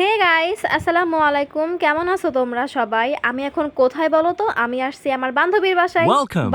Hey guys আসসালামু আলাইকুম। কেমন আছো তোমরা সবাই? আমি এখন কোথায় বলো তো? আমি আসছি আমার বান্ধবীর বাসায়।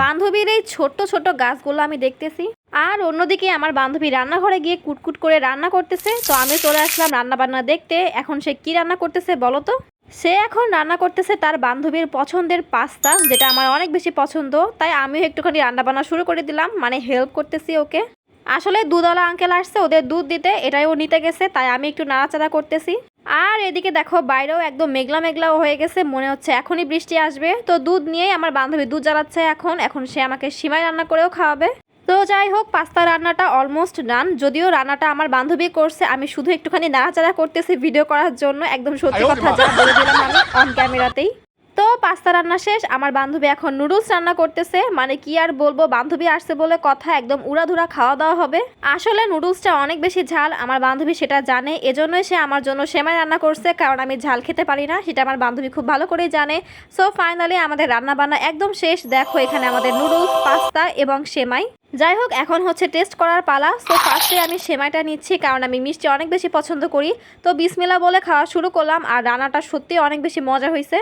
বান্ধবীর এই ছোট্ট ছোট গাছগুলো আমি দেখতেছি। আর অন্যদিকে আমার বান্ধবী রান্নাঘরে গিয়ে কুটকুট করে রান্না করতেছে। তো আমি চলে আসলাম রান্না বান্না দেখতে। এখন সে কি রান্না করতেছে বলো তো? সে এখন রান্না করতেছে তার বান্ধবীর পছন্দের পাস্তা যেটা আমার অনেক বেশি পছন্দ। তাই আমিও একটুখানি রান্না বান্না শুরু করে দিলাম। মানে হেল্প করতেছি ওকে। আসলে দুধওয়ালা আঙ্কেল আসছে ওদের দুধ দিতে। এটাই ও নিতে গেছে তাই আমি একটু নাড়াচাড়া করতেছি। আর এদিকে দেখো বাইরেও একদম মেঘলা মেঘলাও হয়ে গেছে মনে হচ্ছে এখনই বৃষ্টি আসবে। তো দুধ নিয়েই আমার বান্ধবী দুধ জ্বালাচ্ছে এখন এখন সে আমাকে সিমাই রান্না করেও খাওয়াবে। তো যাই হোক পাস্তা রান্নাটা অলমোস্ট ডান যদিও রান্নাটা আমার বান্ধবী করছে আমি শুধু একটুখানি নাড়াচাড়া করতেছি ভিডিও করার জন্য একদম সত্যি কথা যা বলে দিলাম আমি অন ক্যামেরাতেই তো পাস্তা রান্না শেষ। আমার বান্ধবী এখন নুডলস রান্না করতেছে। মানে কি আর বলব, বান্ধবী আসছে বলে কথা একদম উড়াধুরা খাওয়া দাওয়া হবে। আসলে নুডলসটা অনেক বেশি ঝাল, আমার বান্ধবী সেটা জানে। এজন্যই সে আমার জন্য সেমাই রান্না করছে, কারণ আমি ঝাল খেতে পারি না, সেটা আমার বান্ধবী খুব ভালো করেই জানে। সো ফাইনালি আমাদের রান্না বান্না একদম শেষ। দেখো এখানে আমাদের নুডলস, পাস্তা এবং সেমাই। যাই হোক এখন হচ্ছে টেস্ট করার পালা। সো ফার্স্টে আমি সেমাইটা নিচ্ছি কারণ আমি মিষ্টি অনেক বেশি পছন্দ করি। তো বিসমিলা বলে খাওয়া শুরু করলাম আর রান্নাটা সত্যি অনেক বেশি মজা হয়েছে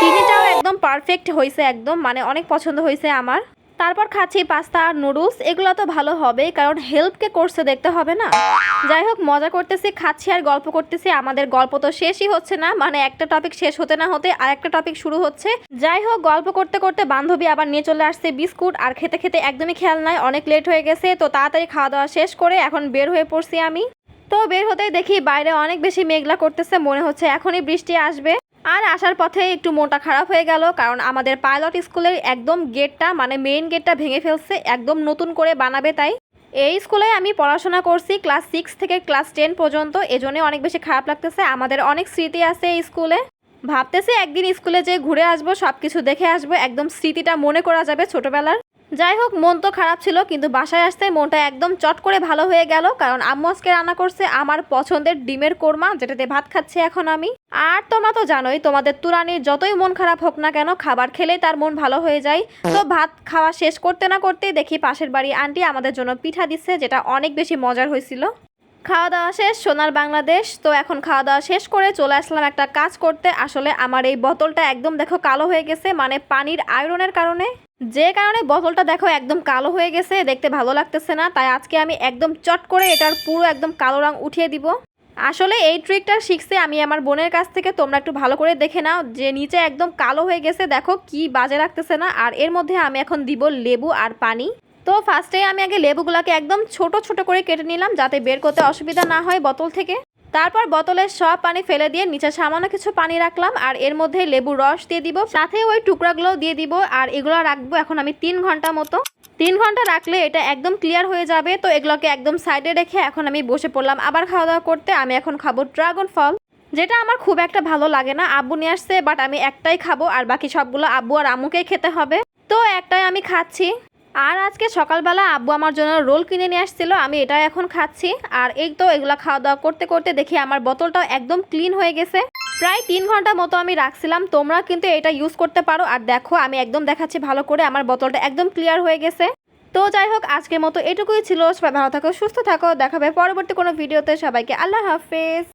চিনিটাও একদম পারফেক্ট হয়েছে একদম। মানে অনেক পছন্দ হয়েছে আমার। তারপর খাচ্ছি পাস্তা আর নুডলস, এগুলো তো ভালো হবে, কারণ হেল্পকে করছে দেখতে হবে না। যাই হোক, মজা করতেছি, খাচ্ছি আর গল্প করতেছি, আমাদের গল্প তো শেষই হচ্ছে না মানে একটা টপিক শেষ হতে না হতে আর একটা টপিক শুরু হচ্ছে। যাই হোক, গল্প করতে করতে বান্ধবী আবার নিয়ে চলে আসছে বিস্কুট, আর খেতে খেতে একদমই খেয়াল নাই, অনেক লেট হয়ে গেছে, তো তাড়াতাড়ি খাওয়া দাওয়া শেষ করে এখন বের হয়ে পড়ছি আমি। তো বের হতেই দেখি বাইরে অনেক বেশি মেঘলা করতেছে, মনে হচ্ছে এখনই বৃষ্টি আসবে। আর আসার পথে একটু মনটা খারাপ হয়ে গেল, কারণ আমাদের পাইলট স্কুলের একদম গেটটা মানে মেইন গেটটা ভেঙে ফেলছে, একদম নতুন করে বানাবে তাই। এই স্কুলে আমি পড়াশোনা করছি ক্লাস সিক্স থেকে ক্লাস টেন পর্যন্ত, এজন্য অনেক বেশি খারাপ লাগতেছে, আমাদের অনেক স্মৃতি আছে এই স্কুলে। ভাবতেছি একদিন স্কুলে যে ঘুরে আসব সব কিছু দেখে আসব, একদম স্মৃতিটা মনে করা যাবে ছোটবেলার। যাই হোক, মন তো খারাপ ছিল, কিন্তু বাসায় আসতে মনটা একদম চট করে ভালো হয়ে গেল, কারণ আম্মু আজকে রান্না করছে আমার পছন্দের ডিমের কোরমা, যেটাতে ভাত খাচ্ছি এখন আমি। আর তোমরা তো জানোই, তোমাদের তুরানির যতই মন খারাপ হোক না কেন, খাবার খেলে তার মন ভালো হয়ে যায়। তো ভাত খাওয়া শেষ করতে না করতেই দেখি পাশের বাড়ি আন্টি আমাদের জন্য পিঠা দিচ্ছে, যেটা অনেক বেশি মজার হয়েছিল। খাওয়া দাওয়া শেষ, সোনার বাংলাদেশ। তো এখন খাওয়া দাওয়া শেষ করে চলে আসলাম একটা কাজ করতে। আসলে আমার এই বোতলটা একদম দেখো কালো হয়ে গেছে মানে পানির আয়রনের কারণে। যে কারণে বোতলটা দেখো একদম কালো হয়ে গেছে, দেখতে ভালো লাগতেছে না। তাই আজকে আমি একদম চট করে এটার পুরো একদম কালো রং উঠিয়ে দিব। আসলে এই ট্রিকটা শিখছে আমি আমার বোনের কাছ থেকে, তোমরা একটু ভালো করে দেখে নাও। যে নিচে একদম কালো হয়ে গেছে, দেখো কি বাজে লাগতেছে না। আর এর মধ্যে আমি এখন দিব লেবু আর পানি। তো ফার্স্টে আমি আগে লেবুগুলোকে একদম ছোট ছোট করে কেটে নিলাম যাতে বের করতে অসুবিধা না হয় বোতল থেকে। তারপর বোতলের সব পানি ফেলে দিয়ে নিচে সামান্য কিছু পানি রাখলাম আর এর মধ্যে লেবু রস দিয়ে দিব। সাথে ওই টুকরাগুলো দিয়ে দিব আর এগুলো রাখব এখন আমি তিন ঘণ্টা মতো। তিন ঘণ্টা রাখলে এটা একদম ক্লিয়ার হয়ে যাবে। তো এগুলোকে একদম সাইডে রেখে এখন আমি বসে পড়লাম। আবার খাওয়া দাওয়া করতে আমি এখন খাব ড্রাগন ফল যেটা আমার খুব একটা ভালো লাগে না। আব্বু নিয়ে আসছে বাট আমি একটাই খাব আর বাকি সবগুলো আব্বু আর আমুকেই খেতে হবে। তো একটাই আমি খাচ্ছি। আর আজকে সকালবেলা আব্বু আমার জন্য রোল কিনে নিয়ে আসছিল, আমি এটা এখন খাচ্ছি। আর এই তো এগুলো খাওয়া দাওয়া করতে করতে দেখি আমার বোতলটাও একদম ক্লিন হয়ে গেছে। প্রায় তিন ঘণ্টা মতো আমি রাখছিলাম, তোমরা কিন্তু এটা ইউজ করতে পারো। আর দেখো, আমি একদম দেখাচ্ছি ভালো করে, আমার বোতলটা একদম ক্লিয়ার হয়ে গেছে। তো যাই হোক, আজকের মতো এটুকুই ছিল। সবাই ভালো থাকো, সুস্থ থাকো। দেখাবে পরবর্তী কোনো ভিডিওতে সবাইকে আল্লাহ হাফেজ।